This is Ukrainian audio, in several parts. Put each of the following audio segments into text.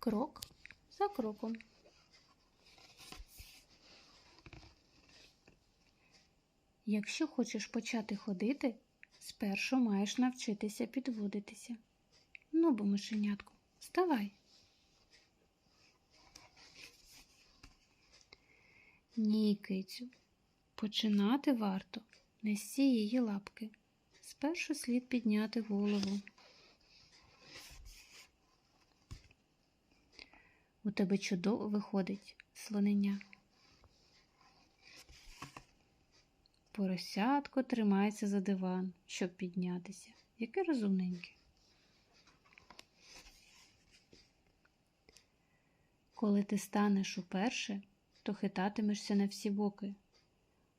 крок за кроком. Якщо хочеш почати ходити, спершу маєш навчитися підводитися. Ну, бо мишенятку, вставай. Ні, кицю, починати варто не з цієї лапки. Спершу слід підняти голову. У тебе чудово виходить слонення. Поросятко тримається за диван, щоб піднятися. Яке розумненьке. Коли ти станеш уперше, то хитатимешся на всі боки.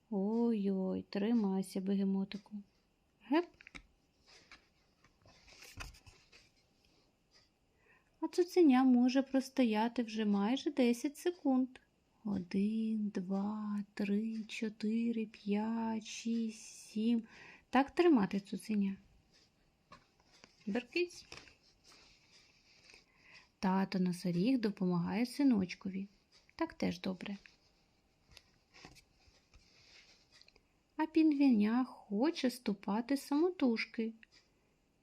Ой-ой, тримайся, бегемотику. Геп. Цуценя може простояти вже майже 10 секунд. Один, два, три, чотири, п'ять, шість, сім. Так тримати цуценя. Беркись. Тато носоріг допомагає синочкові. Так теж добре. А пінгвіня хоче ступати самотужки.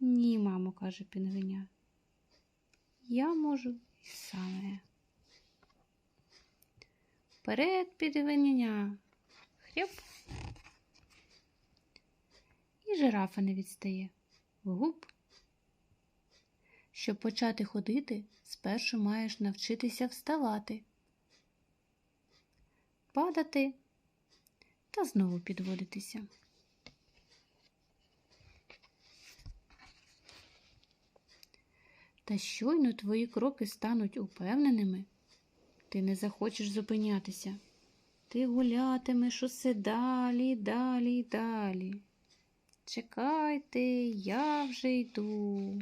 Ні, мамо, каже пінгвіня. Я можу і саме. Вперед, пінгвіня. Хряп. І жирафа не відстає. Гуп. Щоб почати ходити, спершу маєш навчитися вставати, падати та знову підводитися. Та щойно твої кроки стануть упевненими, ти не захочеш зупинятися. Ти гулятимеш усе далі, далі, далі. Чекайте, я вже йду.